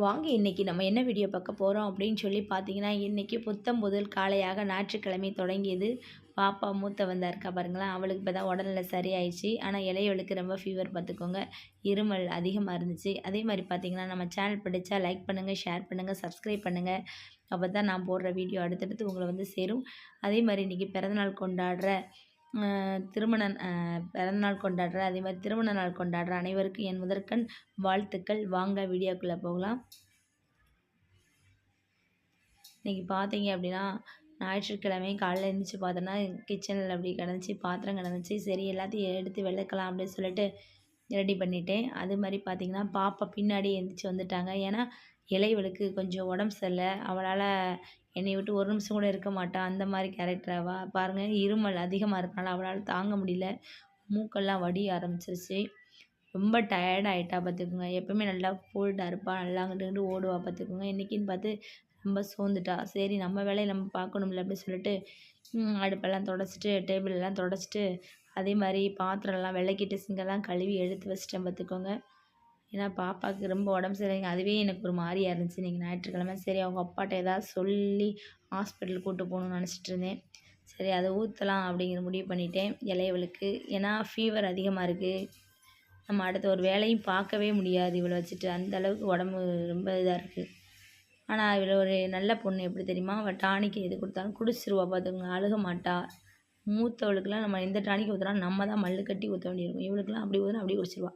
வாங்க இன்றைக்கி நம்ம என்ன வீடியோ பார்க்க போகிறோம் அப்படின்னு சொல்லி பார்த்தீங்கன்னா இன்றைக்கி புத்தம் முதல் காலையாக ஞாயிற்றுக்கிழமை தொடங்கியது. பாப்பா மூத்த வந்தா இருக்கா பாருங்களேன். அவளுக்கு இப்போ தான் உடல்நிலை சரியாயிடுச்சு. ஆனால் இளையவளுக்கு ரொம்ப ஃபீவர் பார்த்துக்கோங்க. இருமல் அதிகமாக இருந்துச்சு. அதே மாதிரி பார்த்தீங்கன்னா நம்ம சேனல் பிடிச்சா லைக் பண்ணுங்கள் ஷேர் பண்ணுங்கள் சப்ஸ்கிரைப் பண்ணுங்கள் அப்போ தான் நான் போடுற வீடியோ அடுத்தடுத்து உங்களை வந்து சேரும். அதே மாதிரி இன்றைக்கி பிறந்தநாள் கொண்டாடுற திருமண பிறந்தநாள் கொண்டாடுற அதே மாதிரி திருமண நாள் கொண்டாடுற அனைவருக்கும் என் முதற்கண் வாழ்த்துக்கள். வாங்க வீடியோக்குள்ளே போகலாம். இன்றைக்கி பார்த்தீங்க அப்படின்னா ஞாயிற்றுக்கிழமை காலையில் எழுந்திரிச்சு பார்த்தோன்னா கிச்சனில் அப்படி கிடந்துச்சு பாத்திரம் கிடந்துச்சு. சரி எல்லாத்தையும் எடுத்து விளக்கலாம் அப்படின்னு சொல்லிட்டு ரெடி பண்ணிட்டேன். அது மாதிரி பார்த்தீங்கன்னா பாப்பா பின்னாடி எழுந்திரிச்சு வந்துட்டாங்க. ஏன்னா இளையவளுக்கு கொஞ்சம் உடம்பு சரியில்லை. அவளால் என்னை விட்டு ஒரு நிமிஷம் கூட இருக்க மாட்டா. அந்த மாதிரி கேரக்டர் பாருங்கள் இருமல் அதிகமாக இருக்கனால அவளால் தாங்க முடியல. மூக்கெல்லாம் வடிய ஆரம்பிச்சிருச்சு. ரொம்ப டயர்ட் ஆகிட்டா பார்த்துக்குங்க எப்பவுமே நல்லா போல்டாக இருப்பாள் நல்லா அங்கிட்டு ஓடுவா பார்த்துக்குங்க இன்றைக்கின்னு பார்த்து ரொம்ப சோர்ந்துட்டா. சரி நம்ம வேலையை நம்ம பார்க்கணும்ல அப்படின்னு சொல்லிட்டு அடுப்பெல்லாம் தொடச்சிட்டு டேபிள் எல்லாம் தொடச்சிட்டு அதே மாதிரி பாத்திரம்லாம் விளக்கிட்டு சிங்கெல்லாம் கழுவி எடுத்து வச்சிட்டேன் பார்த்துக்கோங்க ஏன்னா பாப்பாவுக்கு ரொம்ப உடம்பு சரியில்லைங்க. அதுவே எனக்கு ஒரு மாதிரியா இருந்துச்சு. இன்றைக்கி ஞாயிற்றுக்கிழமை. சரி அவங்க அப்பாட்ட ஏதாவது சொல்லி ஹாஸ்பிட்டல் கூட்டு போகணும்னு நினச்சிட்டு இருந்தேன். சரி அதை ஊற்றலாம் அப்படிங்கிற முடிவு பண்ணிட்டேன் இளையவளுக்கு. ஏன்னா ஃபீவர் அதிகமாக இருக்குது நம்ம அடுத்த ஒரு வேலையும் பார்க்கவே முடியாது. இவளை வச்சுட்டு அந்த அளவுக்கு உடம்பு ரொம்ப இதாக இருக்குது ஆனால் இவ்வளோ ஒரு நல்ல பொண்ணு எப்படி தெரியுமா? அவள் டானிக்கு எது கொடுத்தாலும் குடிச்சிருவா பார்த்துக்கோங்க. அழுக மாட்டா. மூத்தவளுக்குலாம் நம்ம எந்த டானிக்கு ஊற்றுனா நம்ம தான் மல்லு கட்டி ஊற்ற வேண்டியிருக்கும். இவளுக்குலாம் அப்படி ஊற்றுனா அப்படி குடிச்சிருவா.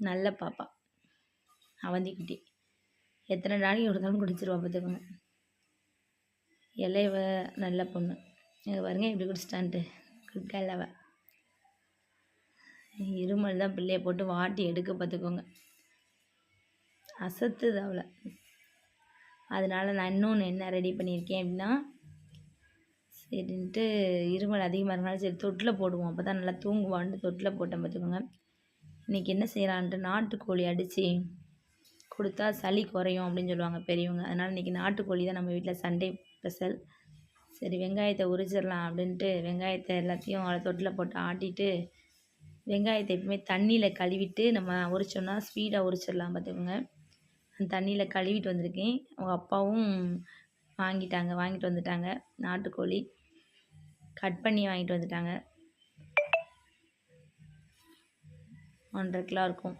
நல்ல பாப்பா. அவந்திக்குட்டி. எத்தனை நாளைக்கு கொடுத்தாலும் குடிச்சிருவா பார்த்துக்கோங்க. இலையவ நல்ல பொண்ணு. இங்கே பாருங்க இப்படி குடிச்சிட்டான்ட்டு. குடிக்கல அவ. இருமல் தான் பிள்ளைய போட்டு வாட்டி எடுக்க பார்த்துக்கோங்க. அசத்துது அவளை. அதனால் நான் இன்னொன்று என்ன ரெடி பண்ணியிருக்கேன் அப்படின்னா சரின்ட்டு இருமல் அதிகமாக இருக்கனால சரி தொட்டில் போடுவோம். அப்போ தான் நல்லா தூங்குவான்ட்டு தொட்டில் போட்டேன் பார்த்துக்கோங்க. இன்றைக்கி என்ன செய்யலான்ட்டு நாட்டுக்கோழி அடித்து கொடுத்தா சளி குறையும் அப்படின்னு சொல்லுவாங்க பெரியவங்க. அதனால் இன்றைக்கி நாட்டுக்கோழி தான் நம்ம வீட்டில் சண்டே ஸ்பெஷல். சரி வெங்காயத்தை உரிச்சிடலாம் அப்படின்ட்டு வெங்காயத்தை எல்லாத்தையும் அதை தொட்டில் போட்டு ஆட்டிட்டு வெங்காயத்தை எப்பவுமே தண்ணியில் கழுவிட்டு நம்ம உரிச்சோம்னா ஸ்பீடாக உரிச்சிடலாம் பார்த்துக்கோங்க. அந்த தண்ணியில் கழுவிட்டு வந்திருக்கேன். அவங்க அப்பாவும் வாங்கிட்டாங்க வாங்கிட்டு வந்துட்டாங்க நாட்டுக்கோழி. கட் பண்ணி வாங்கிட்டு வந்துட்டாங்க. ஒன்றரை கிலோ இருக்கும்.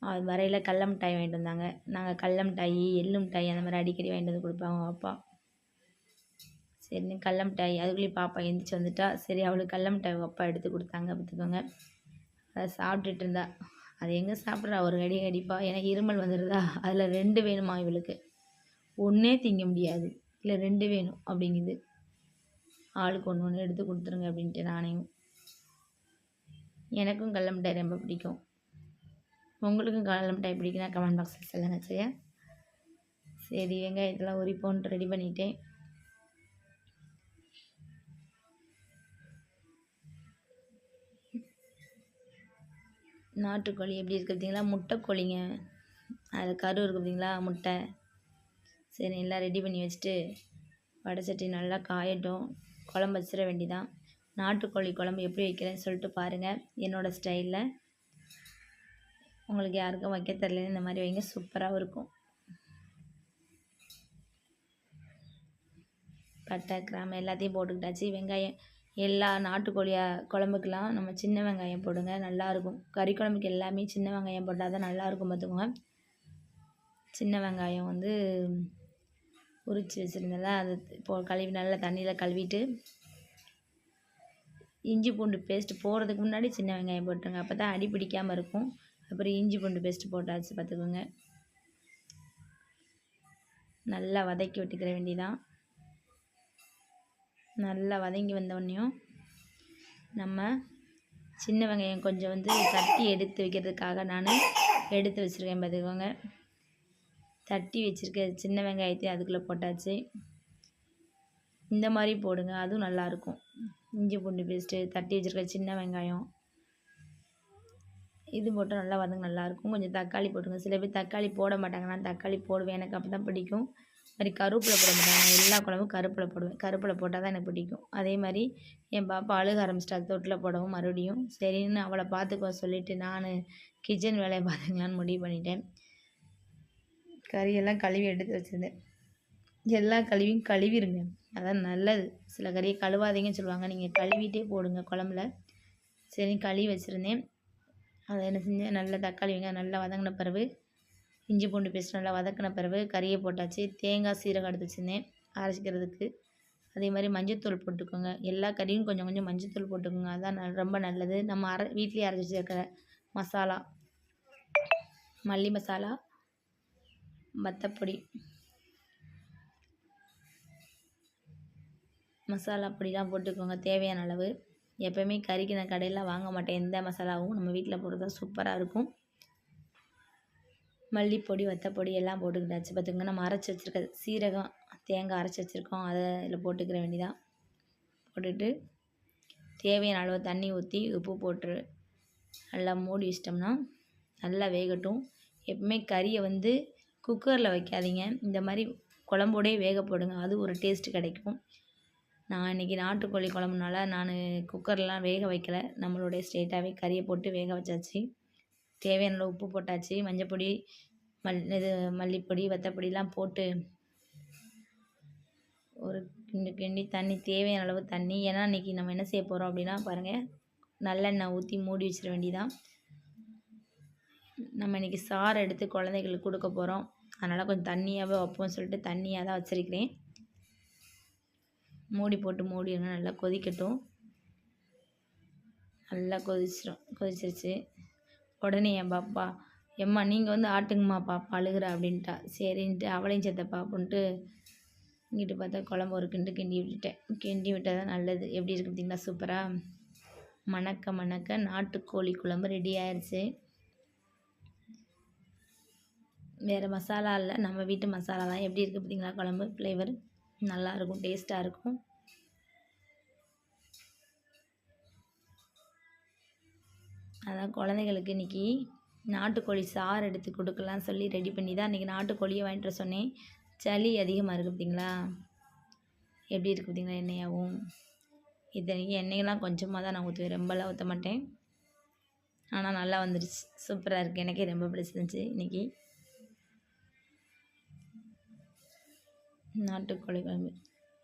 அது வரையில் கடல மிட்டாய் வாங்கிட்டு வந்தாங்க. நாங்கள் கடல மிட்டாய் எள்ளு மிட்டாய் அந்த மாதிரி அடிக்கடி வாங்கிட்டு வந்து கொடுப்பாங்க அவங்க அப்பா. சரின்னு கடல மிட்டாய் அதுக்குள்ளேயும் பாப்பா எந்திரிச்சு வந்துட்டா. சரி அவளுக்கு கடல மிட்டாய் அவங்க அப்பா எடுத்து கொடுத்தாங்க பார்த்துக்கோங்க. அதை சாப்பிட்டுட்டு இருந்தா. அது எங்கே சாப்பிட்றா? ஒரு கடி கடிப்பா. ஏன்னா இருமல் வந்துடுதா? அதில் ரெண்டு வேணுமா இவளுக்கு? ஒன்றே திங்க முடியாது. இல்லை ரெண்டு வேணும் அப்படிங்குது. ஆளுக்கு ஒன்று ஒன்று எடுத்து கொடுத்துருங்க அப்படின்ட்டு நானே எனக்கும் கடல மிட்டாய் ரொம்ப பிடிக்கும். உங்களுக்கும் கடல மிட்டாய் பிடிக்குன்னா கமெண்ட் பாக்ஸில் சொல்லுங்கள் சரியா? சரி வெங்காயத்தெல்லாம் உரிப்போன்ட்டு ரெடி பண்ணிட்டேன். நாட்டுக்கோழி எப்படி இருக்குது பார்த்தீங்களா? முட்டைக்கோழிங்க அதில் கரு இருக்குது பார்த்தீங்களா? முட்டை. சரி எல்லாம் ரெடி பண்ணி வச்சுட்டு வடை சட்டி நல்லா காயட்டும். குழம்பு வச்சிட வேண்டிதான் நாட்டுக்கோழி குழம்பு எப்படி வைக்கிறேன்னு சொல்லிட்டு பாருங்கள் என்னோடய ஸ்டைலில் உங்களுக்கு யாருக்கும் வைக்க தெரியலன்னு இந்த மாதிரி வைங்க. சூப்பராகவும் இருக்கும். பட்டை கிராம்பு எல்லாத்தையும் போட்டுக்கிட்டாச்சு. வெங்காயம் எல்லா நாட்டுக்கோழியா குழம்புக்கெலாம் நம்ம சின்ன வெங்காயம் போடுங்க. நல்லாயிருக்கும் கறி குழம்புக்கு எல்லாமே சின்ன வெங்காயம் போட்டால் தான் நல்லாயிருக்கும் பார்த்துக்கோங்க. சின்ன வெங்காயம் வந்து உரித்து வச்சுருந்தல அது இப்போ கழுவி நல்லா தண்ணியில் கழுவிட்டு இஞ்சி பூண்டு பேஸ்ட்டு போடுறதுக்கு முன்னாடி சின்ன வெங்காயம் போட்டுருங்க. அப்போ தான் அடி பிடிக்காமல் இருக்கும். அப்புறம் இஞ்சி பூண்டு பேஸ்ட்டு போட்டாச்சு பார்த்துக்கோங்க. நல்லா வதக்கி விட்டுக்கிற வேண்டிதான். நல்லா வதங்கி வந்தோடனையும் நம்ம சின்ன வெங்காயம் கொஞ்சம் வந்து தட்டி எடுத்து வைக்கிறதுக்காக நான் எடுத்து வச்சுருக்கேன் பார்த்துக்கோங்க. தட்டி வச்சுருக்க சின்ன வெங்காயத்தையும் அதுக்குள்ளே போட்டாச்சு. இந்த மாதிரி போடுங்க. அதுவும் நல்லாயிருக்கும் இஞ்சி பூண்டு பேஸ்ட்டு தட்டி வச்சுருக்க சின்ன வெங்காயம். இது போட்டு நல்லா வதங்க நல்லாயிருக்கும். கொஞ்சம் தக்காளி போட்டுங்க சில பேர் தக்காளி போட மாட்டாங்க. நான் தக்காளி போடுவேன். எனக்கு அப்போ தான் பிடிக்கும் மாதிரி கருவேப்பிலை போட மாட்டாங்க. நான் எல்லா குழம்பும் கருப்பில் போடுவேன். கருப்பில் போட்டால் தான் எனக்கு பிடிக்கும். அதே மாதிரி என் பாப்பா அழுக ஆரம்பிச்சிட்டா. தொட்டில் போடவும் மறுபடியும். சரின்னு அவளை பார்த்துக்க சொல்லிவிட்டு நான் கிச்சன் வேலையை பார்த்துக்கலான்னு முடிவு பண்ணிட்டேன். கறியெல்லாம் கழுவி எடுத்து வச்சுருந்தேன். எல்லா கழுவியும் கழுவிடுங்க அதான் நல்லது. சில கறியை கழுவாதீங்கன்னு சொல்லுவாங்க. நீங்கள் கழுவிட்டே போடுங்க குழம்புல. சரி கழுவி வச்சுருந்தேன். அதை என்ன செஞ்சேன் நல்லா தக்காளி வெங்காயம் நல்லா வதங்கின பிறகு இஞ்சி பூண்டு பேஸ்ட் நல்லா வதக்கின பிறகு கறியை போட்டாச்சு. தேங்காய் சீரகம் எடுத்து வச்சுருந்தேன். அரைச்சிக்கிறதுக்கு. அதே மாதிரி மஞ்சத்தூள் போட்டுக்கோங்க. எல்லா கறியும் கொஞ்சம் கொஞ்சம் மஞ்சத்தூள் போட்டுக்கோங்க. அதான் ரொம்ப நல்லது. நம்ம அரை வீட்லேயே அரைச்சி வச்சுருக்கிற மசாலா. மல்லி மசாலா வத்தப்பொடி. மசாலா பொடிலாம் போட்டுக்கோங்க தேவையான அளவு. எப்போயுமே கறிக்கு நான் கடையில் வாங்க மாட்டேன். எந்த மசாலாவும் நம்ம வீட்டில் போடுறது சூப்பராக இருக்கும். மல்லிப்பொடி வத்தப்பொடி எல்லாம் போட்டுக்கிட்டாச்சு. பார்த்துக்கோங்க நம்ம அரைச்சி வச்சுருக்க சீரகம் தேங்காய் அரைச்சி வச்சுருக்கோம். அதை இதில் போட்டுக்கிற வேண்டிதான் போட்டுட்டு தேவையான அளவு தண்ணி ஊற்றி உப்பு போட்டு நல்லா மூடி வச்சிட்டோம்னா நல்லா வேகட்டும். எப்பவுமே கறியை வந்து குக்கரில் வைக்காதீங்க. இந்த மாதிரி குழம்போடே வேக போடுங்க. அது ஒரு டேஸ்ட்டு கிடைக்கும். நான் இன்றைக்கி நாட்டுக்கோழி குழம்புனால நான் குக்கர்லாம் வேக வைக்கல. நம்மளுடைய ஸ்ட்ரெயிட்டாகவே கறியை போட்டு வேக வச்சாச்சு. தேவையான உப்பு போட்டாச்சு. மஞ்சப்பொடி மல் இது மல்லிப்பொடி வத்தப்பொடிலாம் போட்டு ஒரு கிண்டு கிண்டி தண்ணி தேவையான அளவு தண்ணி. ஏன்னா இன்றைக்கி நம்ம என்ன செய்ய போகிறோம் அப்படின்னா பாருங்கள் நல்லெண்ணெய் ஊற்றி மூடி வச்சிட வேண்டியதான் நம்ம இன்றைக்கி சாறு எடுத்து குழந்தைகளுக்கு கொடுக்க போகிறோம் அதனால் கொஞ்சம் தண்ணியாகவே வைப்போம்னு சொல்லிட்டு தண்ணியாக தான் வச்சுருக்கிறேன். மூடி போட்டு மூடிடுங்க நல்லா கொதிக்கட்டும். நல்லா கொதிச்சிடும் கொதிச்சிருச்சு. உடனே என் பாப்பா எம்மா நீங்கள் வந்து ஆட்டுங்கம்மா பாப்பா அழுகிற அப்படின்ட்டா. சரின்ட்டு அவளையும் சேர்த்த பாப்புன்ட்டு இங்கிட்டு பார்த்தா குழம்பு ஒரு கிண்டு கிண்டி விட்டுட்டேன். கிண்டி விட்டால் தான் நல்லது. எப்படி இருக்குது பார்த்தீங்களா? சூப்பராக மணக்க மணக்க நாட்டுக்கோழி குழம்பு ரெடி ஆயிடுச்சு வேறு மசாலா இல்லை. நம்ம வீட்டு மசாலா தான் எப்படி இருக்குது பார்த்தீங்களா? குழம்பு ஃப்ளேவர் நல்லாயிருக்கும் டேஸ்ட்டாக இருக்கும் அதான் குழந்தைகளுக்கு இன்றைக்கி நாட்டுக்கோழி சாறு எடுத்து கொடுக்கலான்னு சொல்லி ரெடி பண்ணி தான் இன்றைக்கி நாட்டுக்கோழியை வாங்கிட்டு வர சொன்னேன். சளி அதிகமாக இருக்குது பார்த்தீங்களா எப்படி இருக்குது பார்த்தீங்களா எண்ணெயாகவும் இத்தனைக்கு எண்ணெயெல்லாம் கொஞ்சமாக தான் நான் ஊற்றுவேன் ரொம்பலாம் ஊற்ற மாட்டேன். ஆனால் நல்லா வந்துடுச்சு சூப்பராக இருக்குது எனக்கே ரொம்ப பிடிச்சிருந்துச்சி இன்றைக்கி நாட்டுக்கோழி குழம்பு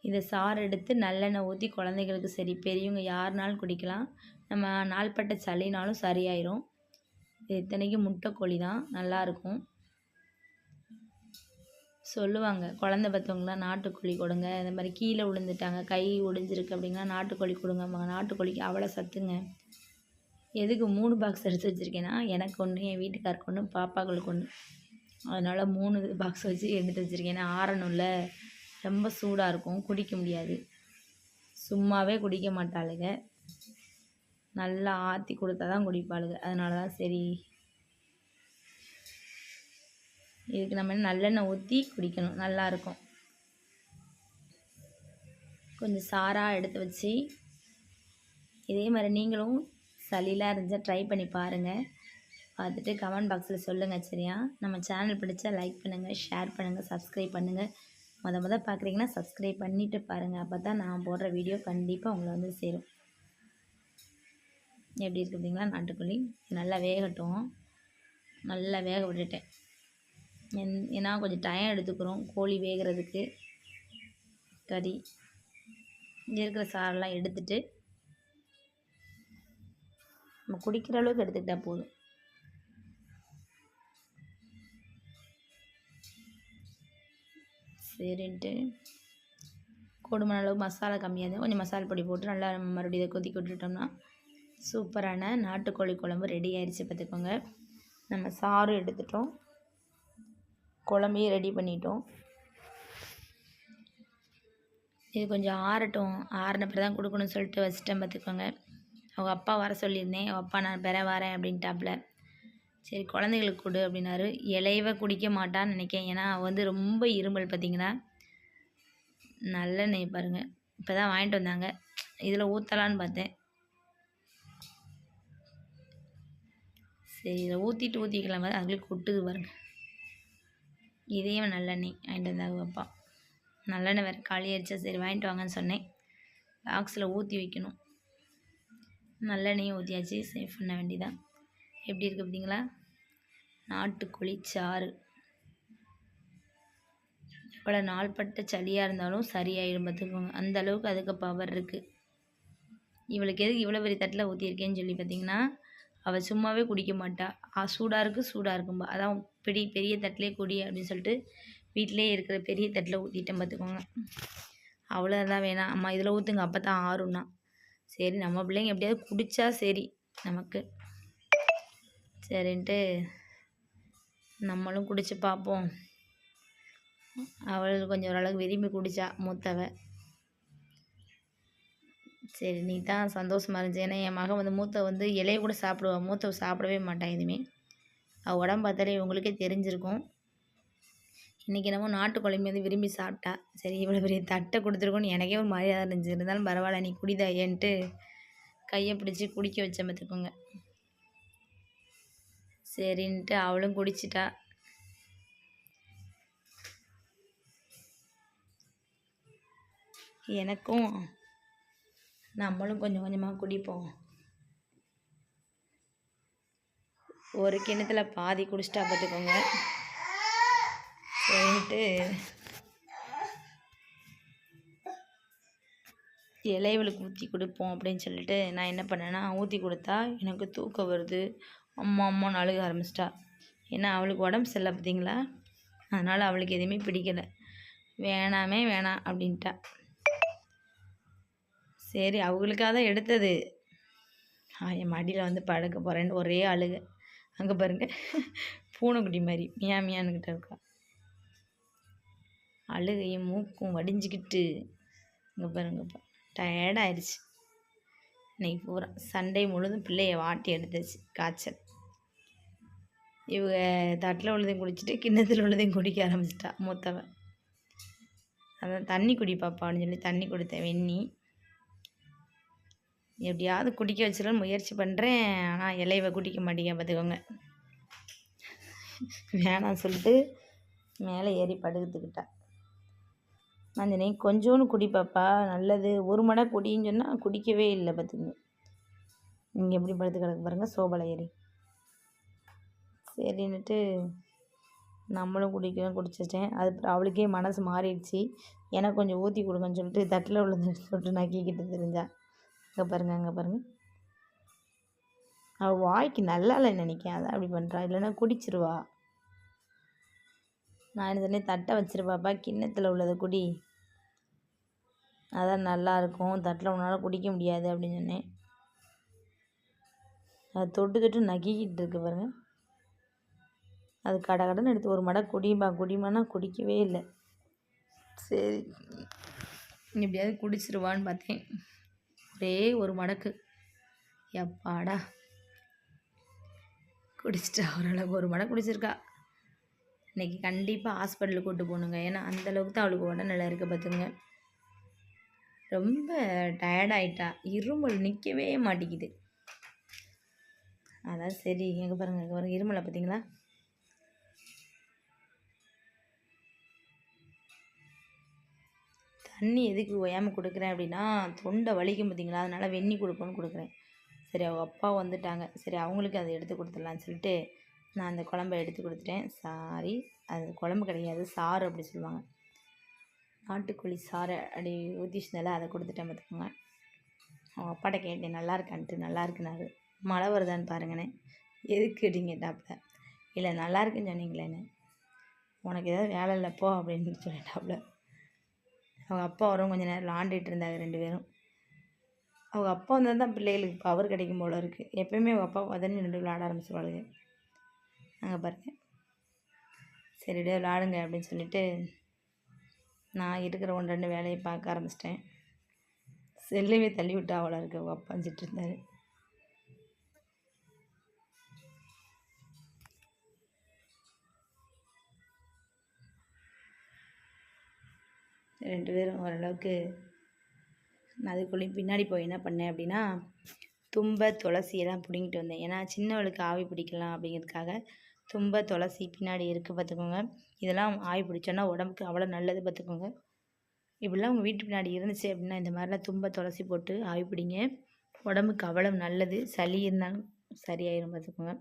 இதை சாறு எடுத்து நல்லெண்ணெய் ஊற்றி குழந்தைகளுக்கு சரி பெரியவங்க யாருனாலும் குடிக்கலாம். நம்ம நாள்பட்ட சளினாலும் சரியாயிரும். இது இத்தனைக்கும் முட்டைக்கோழி தான் நல்லாயிருக்கும் சொல்லுவாங்க குழந்த பெற்றவங்களாம் நாட்டுக்கோழி கொடுங்க. இந்த மாதிரி கீழே விழுந்துட்டாங்க கை ஒடிஞ்சிருக்கு அப்படின்னா நாட்டுக்கோழி கொடுங்கம்மா நாட்டுக்கோழிக்கு அவ்வளோ சத்துங்க. எதுக்கு மூணு பாக்ஸ் எடுத்து வச்சுருக்கேன்னா எனக்கு ஒன்று என் வீட்டுக்காருக்கு ஒன்று பாப்பாக்களுக்கு ஒன்று அதனால் மூணு பாக்ஸ் வச்சு எடுத்து வச்சுருக்கேன். ஏன்னா ஆறணும்ல. ரொம்ப சூடாக இருக்கும் குடிக்க முடியாது. சும்மாவே குடிக்க மாட்டாளுங்க நல்லா ஆற்றி கொடுத்தா தான் குடிப்பாளுங்க அதனால தான் சரி. இதுக்கு நம்ம நல்லெண்ணெய் ஊற்றி குடிக்கணும். நல்லாயிருக்கும் கொஞ்சம் சாராக எடுத்து வச்சு இதே மாதிரி நீங்களும் சளிலாம் இருந்தால் ட்ரை பண்ணி பாருங்கள் பார்த்துட்டு கமெண்ட் பாக்ஸில் சொல்லுங்கள் சரியா? நம்ம சேனல் பிடிச்சா லைக் பண்ணுங்கள் ஷேர் பண்ணுங்கள் சப்ஸ்கிரைப் பண்ணுங்கள் மொதல் மொதல் பார்க்குறீங்கன்னா சப்ஸ்கிரைப் பண்ணிவிட்டு பாருங்கள் அப்போ தான் நான் போடுற வீடியோ கண்டிப்பாக உங்களை வந்து சேரும். எப்படி இருக்குதுங்களா நாட்டுக்கோழி. நல்லா வேகட்டும். நல்லா வேக விட்டுட்டேன். என் ஏன்னா கொஞ்சம் டைம் எடுத்துக்கிறோம் கோழி வேகிறதுக்கு. கறி. இங்கே இருக்கிற சாரெல்லாம் எடுத்துட்டு நம்ம குடிக்கிற அளவுக்கு எடுத்துக்கிட்டால் போதும். சரின்ட்டு. கூடுமான அளவு மசாலா கம்மியாக இருந்தால் கொஞ்சம் மசாலா பொடி போட்டு நல்லா மறுபடியும் இதை கொதிக்க விட்டுட்டோம்னா சூப்பரான நாட்டுக்கோழி குழம்பு ரெடி ஆயிடுச்சு பார்த்துக்கோங்க. நம்ம சாறு எடுத்துட்டோம். குழம்பையும் ரெடி பண்ணிட்டோம். இது கொஞ்சம் ஆறட்டும். ஆறின பிறகு தான் கொடுக்கணும்னு சொல்லிட்டு வச்சுட்டேன் பார்த்துக்கோங்க. அவங்க அப்பா வர சொல்லியிருந்தேன். அவங்க அப்பா நான் பெற வரேன் அப்படின்ட்டாப்புல. சரி குழந்தைகளுக்கு கொடு அப்படின்னாரு. இலையவ குடிக்க மாட்டான்னு நினைக்கேன் ஏன்னா அவள் வந்து ரொம்ப இருமல் பார்த்திங்கன்னா நல்லெண்ணெய் பாருங்கள் இப்போ தான் வாங்கிட்டு வந்தாங்க. இதில் ஊற்றலான்னு பார்த்தேன். சரி இதை ஊற்றிட்டு ஊற்றிக்கலாம் அதுக்குள்ளே கொட்டுது பாருங்கள் இதையும் நல்லெண்ணெய் வாங்கிட்டு வந்தாங்க அப்பா. நல்லெண்ணெய் வேறு காலி ஆயிடுச்சா. சரி வாங்கிட்டு வாங்கன்னு சொன்னேன். பாக்ஸில் ஊற்றி வைக்கணும். நல்லெண்ணெயும் ஊற்றியாச்சு சேவ் பண்ண வேண்டியதான் எப்படி இருக்குது பார்த்தீங்களா? நாட்டுக்கோழி சாறு. எவ்வளோ நாள்பட்ட சளியாக இருந்தாலும் சரியாயிடும் பார்த்துக்கோங்க. அந்த அளவுக்கு அதுக்கு பவர் இருக்குது இவளுக்கு எதுக்கு இவ்வளோ பெரிய தட்டில் ஊற்றியிருக்கேன்னு சொல்லி பார்த்தீங்கன்னா அவள் சும்மாவே குடிக்க மாட்டா. சூடாக இருக்குது சூடாக இருக்கும்பா. அதான் பெரிய பெரிய தட்டிலே குடி அப்படின்னு சொல்லிட்டு வீட்டிலே இருக்கிற பெரிய தட்டில் ஊற்றிட்டேன் பார்த்துக்கோங்க. அவ்வளோதான் வேணாம். அம்மா இதில் ஊற்றுங்க அப்போ தான் ஆறும்னா. சரி நம்ம பிள்ளைங்க எப்படியாவது குடித்தா சரி நமக்கு. சரின்ட்டு நம்மளும் குடித்து பார்ப்போம். அவள் கொஞ்சம் ஓரளவுக்கு விரும்பி குடித்தா மூத்தவ. சரி நீ தான் சந்தோஷமாக இருந்துச்சு. ஏன்னா என் மகன் வந்து மூத்த வந்து இலையை கூட சாப்பிடுவாள் மூத்த சாப்பிடவே மாட்டான் எதுவுமே. அவள் உடம்பு பார்த்தாலே உங்களுக்கே தெரிஞ்சிருக்கும். இன்றைக்கி என்னமோ குழம்பு வந்து விரும்பி சாப்பிட்டா. சரி இவ்வளோ பெரிய தட்டை கொடுத்துருக்கோன்னு எனக்கே ஒரு மரியாதை இருந்துச்சு. இருந்தாலும் பரவாயில்ல நீ குடிதா ஏன்ட்டு கையை பிடிச்சி குடிக்க வச்ச பார்த்துக்கோங்க. சரின்ட்டு அவளும் குடிச்சிட்டா. எனக்கும் நம்மளும் கொஞ்சம் கொஞ்சமாக குடிப்போம். ஒரு கிணத்துல பாதி குடிச்சிட்டா பார்த்துக்கோங்க. சரின்ட்டு இலைவளுக்கு ஊற்றி கொடுப்போம் அப்படின்னு சொல்லிட்டு நான் என்ன பண்ணேன்னா ஊற்றி கொடுத்தா எனக்கு தூக்கம் வருது. அம்மா அம்மான்னு அழுக ஆரம்பிச்சிட்டா. ஏன்னா அவளுக்கு உடம்பு சரியில்லை பார்த்தீங்களா? அதனால் அவளுக்கு எதுவுமே பிடிக்கலை. வேணாமே வேணாம் அப்படின்ட்டா. சரி அவங்களுக்காக தான் எடுத்தது. என் மடியில் வந்து படுக்க போகிறேன்னு ஒரே அழுக. அங்கே பாருங்க. பூனைக்குட்டி மாதிரி மியா மியான்னுக்கிட்ட இருக்கா. அழுகையும் மூக்கும் வடிஞ்சிக்கிட்டு. இங்கே பாருங்கப்பா டயர்டாயிடுச்சு இன்னைக்கு பூரா சண்டே முழுதும் பிள்ளைய வாட்டி எடுத்துச்சு காய்ச்சல். இவங்க தட்டில் உள்ளதையும் குடிச்சிட்டு கிண்ணத்தில் உள்ளதையும் குடிக்க ஆரம்பிச்சிட்டா மூத்தவன். அதான் தண்ணி குடி பாப்பான்னு சொல்லி தண்ணி கொடுத்தேன் வெந்நி எப்படியாவது குடிக்க வச்சிடலாம் முயற்சி பண்ணுறேன் ஆனால் இலைவை குடிக்க மாட்டேங்க பார்த்துக்கோங்க. வேணாம் சொல்லிட்டு மேலே ஏறி படுத்துக்கிட்டா. நீ கொஞ்சோன்னு குடி பாப்பா நல்லது. ஒரு மடை குடின்னு சொன்னால் குடிக்கவே இல்லை பார்த்துக்கோங்க. நீங்கள் எப்படி படுத்து கிடக்கு பாருங்கள் சோபலை ஏறி. சரின்னுட்டு நம்மளும் குடிக்கணும் குடிச்சிட்டேன். அது அவளுக்கே மனசு மாறிடுச்சு. எனக்கு கொஞ்சம் ஊற்றி கொடுங்கன்னு சொல்லிட்டு தட்டில் உள்ளது சொல்லிட்டு நக்கிக்கிட்டு தெரிஞ்சா அங்கே பாருங்கள் அங்கே பாருங்கள் அவள் வாய்க்கு நல்லா இல்லை நினைக்கேன் அதான் அப்படி பண்ணுறா இல்லைன்னா குடிச்சிருவா. நான் என்ன தட்டை வச்சிருப்பாப்பா கிண்ணத்தில் உள்ளதை குடி. அதான் நல்லாயிருக்கும் தட்டில் உன்னால் குடிக்க முடியாது அப்படின்னு சொன்னேன். அது தொட்டு தொட்டு நக்கிக்கிட்டு இருக்கு பாருங்கள் அது கடை கடன் எடுத்து ஒரு மடம் குடிம்பா குடிமானா குடிக்கவே இல்லை. சரி. எப்படியாவது குடிச்சிருவான்னு பார்த்தேன். ஒரே ஒரு மடக்கு. எப்பாடா. குடிச்சிட்டா ஓரளவுக்கு ஒரு மடம் குடிச்சிருக்கா. இன்றைக்கி கண்டிப்பாக ஹாஸ்பிட்டலுக்கு கூட்டு போகணுங்க. ஏன்னா அந்தளவுக்கு தான் அவளுக்கு உடல்நிலை இருக்குது பார்த்துங்க. ரொம்ப டயர்டாயிட்டா இருமல் நிற்கவே மாட்டேங்குது. அதான் சரி. எங்கே பாருங்கள் எங்கே பாருங்கள் இருமலை பார்த்தீங்களா? தண்ணி எதுக்கு ஓயாமல் கொடுக்குறேன் அப்படின்னா தொண்டை வலிக்கும் பார்த்தீங்களா? அதனால் வெந்நி கொடுப்போன்னு கொடுக்குறேன். சரி அவங்க அப்பா வந்துட்டாங்க. சரி அவங்களுக்கு அதை எடுத்து கொடுத்துடலான்னு சொல்லிட்டு நான் அந்த குழம்ப எடுத்து கொடுத்துட்டேன். சாரி அது குழம்பு கிடையாது சாறு அப்படி சொல்லுவாங்க. நாட்டுக்கோழி சாறு அப்படி ஊற்றிச்சிருந்தால அதை கொடுத்துட்டேன் பார்த்துக்கோங்க. அவங்க அப்பாட்ட கேட்டேன் நல்லா இருக்கான்ட்டு நல்லா இருக்குனாரு. மழை வருதான்னு பாருங்கண்ணே. எதுக்கு அப்படின்னு கேட்டாப்புல. இல்லை நல்லா இருக்குன்னு சொன்னீங்களேன்னு. உனக்கு ஏதாவது வேலை இல்லை போ அப்படின்னு சொல்லிட்டாப்புல. அவங்க அப்பா வரும் கொஞ்சம் நேரம் விளாண்டுட்டு இருந்தாங்க ரெண்டு பேரும். அவங்க அப்பா வந்தால் தான் பிள்ளைகளுக்கு பவர் கிடைக்கும் போல இருக்குது எப்பயுமே அவங்க அப்பா உடனே ரெண்டு விளாட ஆரம்பிச்சிருவாளுங்க. அங்கே பாருங்க. சரிடே விளாடுங்க அப்படின்னு சொல்லிட்டு நான் இருக்கிற ஒன்று ரெண்டு வேலையை பார்க்க ஆரம்பிச்சிட்டேன். செல்லவே தள்ளி விட்டா அவ்வளோ இருக்கு அவங்க அப்பா வந்துட்டு இருந்தார். ரெண்டு பேரும் ஓரளவுக்கு நான் அதுக்குள்ளேயும் பின்னாடி போய் என்ன பண்ணேன் அப்படின்னா தும்ப துளசியெல்லாம் பிடுங்கிட்டு வந்தேன். ஏன்னா சின்னவளுக்கு ஆவி பிடிக்கலாம் அப்படிங்கிறதுக்காக தும்ப துளசி பின்னாடி இருக்குது பார்த்துக்கோங்க. இதெல்லாம் ஆவி பிடிச்சோன்னா உடம்புக்கு அவ்வளோ நல்லது பார்த்துக்கோங்க. இப்படிலாம் உங்கள் வீட்டு பின்னாடி இருந்துச்சு அப்படின்னா இந்த மாதிரிலாம் தும்ப துளசி போட்டு ஆவி பிடிங்க. உடம்புக்கு அவ்வளோ நல்லது. சளி இருந்தாலும் சரியாயிரும் பார்த்துக்கோங்க.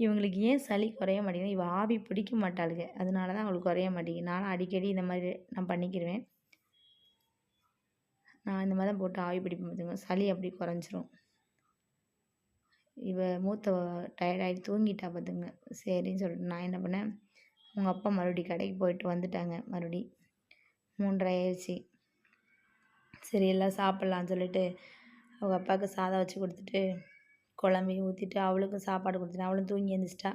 இவங்களுக்கு ஏன் சளி குறைய மாட்டேங்குது? இவள் ஆவி பிடிக்க மாட்டாளுங்க அதனால தான் அவங்களுக்கு குறைய மாட்டேங்குது. நானும் அடிக்கடி இந்த மாதிரி நான் பண்ணிக்கிடுவேன் நான் இந்த மாதிரி தான் போட்டு ஆவி பிடிப்பேன் பார்த்துங்க சளி அப்படி குறைஞ்சிரும். இவ மூத்த டயர்டாகி தூங்கிட்டா பார்த்துங்க சரின்னு சொல்லிட்டு நான் என்ன பண்ணேன்? உங்கள் அப்பா மறுபடி கடைக்கு போயிட்டு வந்துட்டாங்க. மறுபடி மூன்றரை ஆயிடுச்சு. சரி எல்லாம் சாப்பிட்லான்னு சொல்லிட்டு அவங்க அப்பாவுக்கு சாதம் வச்சு கொடுத்துட்டு குழம்பி ஊற்றிட்டு அவளுக்கும் சாப்பாடு கொடுத்துட்டேன். அவளும் தூங்கி எழுந்திரிச்சிட்டா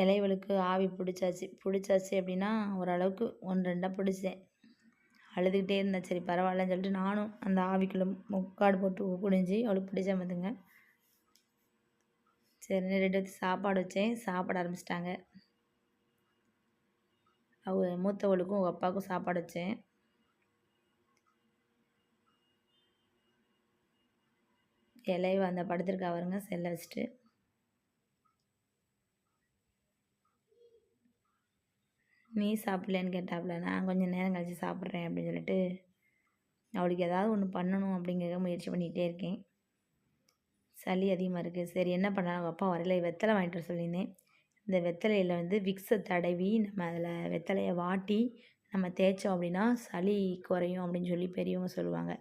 இலைவளுக்கு ஆவி பிடிச்சாச்சு. பிடிச்சாச்சு அப்படின்னா ஓரளவுக்கு ஒன்று ரெண்டாக பிடிச்சேன். அழுதுகிட்டே இருந்தேன். சரி பரவாயில்லன்னு சொல்லிட்டு நானும் அந்த ஆவிக்குள்ளே முக்காடு போட்டு குடிஞ்சு அவளுக்கு பிடிச்ச பார்த்துங்க சரி ரெண்டு சாப்பாடு வச்சேன். சாப்பிட ஆரம்பிச்சிட்டாங்க. அவ மூத்தவளுக்கும் உங்கள் அப்பாவுக்கும் சாப்பாடு வச்சேன். இலைய அந்த படுத்துருக்கா அவருங்க செல்லை வச்சுட்டு. நீ சாப்பிட்லேன்னு கேட்டாப்புல நான் கொஞ்சம் நேரம் கழித்து சாப்பிட்றேன் அப்படின்னு சொல்லிட்டு அவளுக்கு ஏதாவது ஒன்று பண்ணணும் அப்படிங்கிற முயற்சி பண்ணிகிட்டே இருக்கேன். சளி அதிகமாக இருக்குது சரி என்ன பண்ணலாம்? அவங்க அப்பா வரையில வெத்தலை வாங்கிட்டு வர சொல்லியிருந்தேன். இந்த வெத்தலையில் வந்து விக்ஸை தடவி நம்ம அதில் வெத்தலையை வாட்டி நம்ம தேய்ச்சோம் அப்படின்னா சளி குறையும் அப்படின்னு சொல்லி பெரியவங்க சொல்லுவாங்க.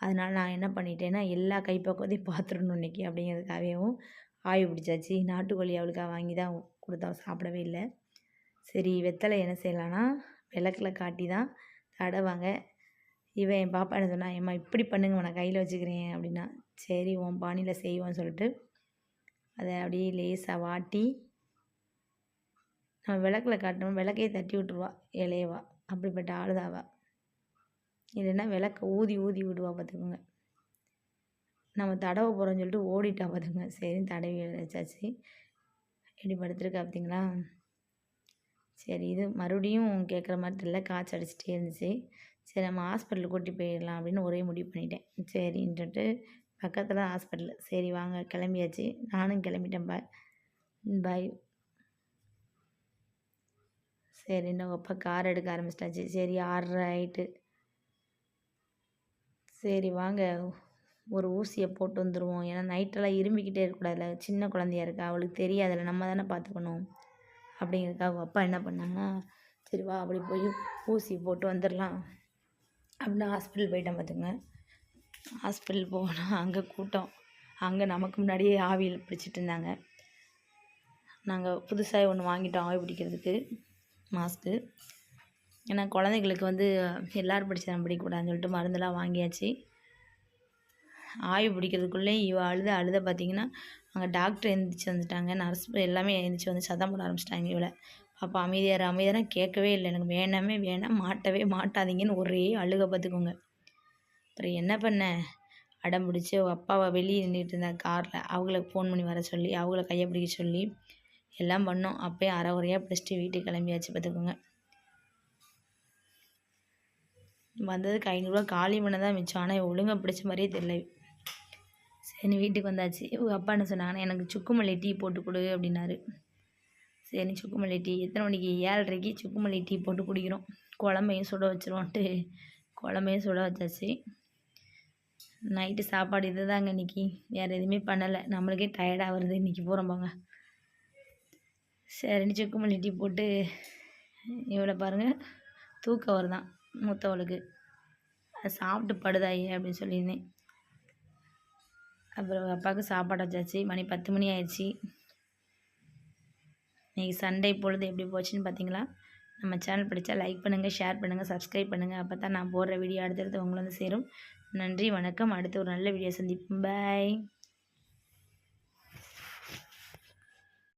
அதனால் நான் என்ன பண்ணிட்டேன்னா எல்லா கைப்பக்குவத்தையும் பார்த்துடணும் இன்றைக்கி அப்படிங்கிறதுக்காகவும் ஆய்வு பிடிச்சாச்சு. நாட்டுக்கோழி அவளுக்காக வாங்கி தான் கொடுத்தா சாப்பிடவே இல்லை. சரி வெத்தலை என்ன செய்யலான்னா விளக்கில் காட்டி தான் தடவாங்க இவன் என் பாப்பா என்ன சொன்னா ஏம்மா இப்படி பண்ணுங்க நான் கையில் வச்சுக்கிறேன் அப்படின்னா. சரி உன் பாணியில் செய்வோன்னு சொல்லிட்டு அதை அப்படியே லேசாக வாட்டி நம்ம விளக்கில் காட்டணும் விளக்கையே தட்டி விட்ருவா இலையவா. அப்படிப்பட்ட ஆளுதாவா இல்லைன்னா விளக்க ஊதி ஊதி விடுவா பார்த்துக்கோங்க. நம்ம தடவை போகிறோன்னு சொல்லிட்டு ஓடிட்டா பார்த்துங்க சரின்னு தடவி வச்சாச்சு. எப்படி படுத்துருக்கா பார்த்தீங்களா? சரி இது மறுபடியும் கேட்குற மாதிரி தெரியல. காய்ச்சல் அடிச்சிட்டே இருந்துச்சு. சரி நம்ம ஹாஸ்பிட்டலுக்கு கூட்டி போயிடலாம் அப்படின்னு ஒரே முடிவு பண்ணிட்டேன். சரின்ட்டு பக்கத்தில் ஹாஸ்பிட்டல். சரி வாங்க கிளம்பியாச்சு. நானும் கிளம்பிட்டேன் பாய் பாய் சரி இன்னும் அப்பா கார் எடுக்க ஆரம்பிச்சிட்டாச்சு. சரி ஆறு ஆயிட்டு. சரி வாங்க. ஒரு ஊசியை போட்டு வந்துடுவோம் ஏன்னா நைட்டெல்லாம் இரும்பிக்கிட்டே இருக்கக்கூடாதுல சின்ன குழந்தையா இருக்கா? அவளுக்கு தெரியாதுல்ல. நம்ம தானே பார்த்துக்கணும். அப்படிங்கிறதுக்காக அப்பா என்ன பண்ணாங்கன்னா சரி வா அப்படி போய் ஊசி போட்டு வந்துடலாம் அப்படின்னு ஹாஸ்பிட்டல் போயிட்டேன் பார்த்துங்க. ஹாஸ்பிட்டல் போனால் அங்கே கூட்டம். அங்கே நமக்கு முன்னாடியே ஆவியில் பிடிச்சிட்டு இருந்தாங்க. நாங்கள் புதுசாக ஒன்று வாங்கிட்டோம் ஆவி பிடிக்கிறதுக்கு. மாஸ்க்கு ஏன்னா குழந்தைங்களுக்கு வந்து எல்லோரும் பிடிச்சதான் பிடிக்கக்கூடாதுன்னு சொல்லிட்டு மருந்தெல்லாம் வாங்கியாச்சு. ஆவி பிடிக்கிறதுக்குள்ளே இவ அழுத அழுத பார்த்திங்கன்னா அங்கே டாக்டர் எழுந்திரிச்சு வந்துட்டாங்க. நர்ஸ் எல்லாமே எழுந்திரிச்சு வந்து சதம் போட ஆரம்பிச்சிட்டாங்க இவளை. பாப்பா அமைதியார் அமைதியாரம் கேட்கவே இல்லை. எனக்கு வேணாமே வேணாம். மாட்டவே மாட்டாதீங்கன்னு ஒரே அழுக பார்த்துக்கோங்க அப்புறம் என்ன பண்ண? அடம் பிடிச்சி அப்பாவை வெளியே நின்றுட்டு இருந்தா காரில். அவங்களுக்கு ஃபோன் பண்ணி வர சொல்லி அவங்கள கையை பிடிக்க சொல்லி எல்லாம் பண்ணோம். அப்போயே அரை குறையாக பிடிச்சிட்டு வீட்டுக்கு கிளம்பியாச்சு பார்த்துக்கோங்க வந்ததுக்கு ஐநூறுரூவா காலி பண்ண தான் மிச்சம் ஆனால் ஒழுங்காக பிடிச்ச மாதிரியே தெரியல. சரி வீட்டுக்கு வந்தாச்சு. உங்கள் அப்பா என்ன சொன்னாங்கன்னா எனக்கு சுக்குமல்லி டீ போட்டு கொடு அப்படின்னாரு. சரி சுக்குமல்லி டீ. எத்தனை மணிக்கு? ஏழரைக்கு சுக்குமல்லி டீ போட்டு குடிக்கிறோம். குழம்பையும் சுட வச்சிருவோன்ட்டு குழம்பையும் சுட வச்சாச்சு. நைட்டு சாப்பாடு இது தாங்க இன்றைக்கி வேறு எதுவுமே பண்ணலை. நம்மளுக்கே டயர்டாக வருது இன்றைக்கி போகிறோம் போங்க. சரின்னு சுக்குமல்லி டீ போட்டு இவ்வளோ பாருங்கள் தூக்கம் வருதான். மூத்தவளுக்கு அது சாப்பிட்டு படுதாயே அப்படின்னு சொல்லியிருந்தேன். அப்புறம் அப்பாவுக்கு சாப்பாடு வச்சாச்சு. மணி பத்து மணி ஆயிடுச்சு. இன்றைக்கி சண்டே பொழுது எப்படி போச்சுன்னு பார்த்தீங்களா நம்ம சேனல் பிடிச்சா லைக் பண்ணுங்கள் ஷேர் பண்ணுங்கள் சப்ஸ்கிரைப் பண்ணுங்கள் அப்போ தான் நான் போடுற வீடியோ அடுத்தடுத்து உங்களை வந்து சேரும். நன்றி வணக்கம். அடுத்து ஒரு நல்ல வீடியோ சந்திப்போம். பாய்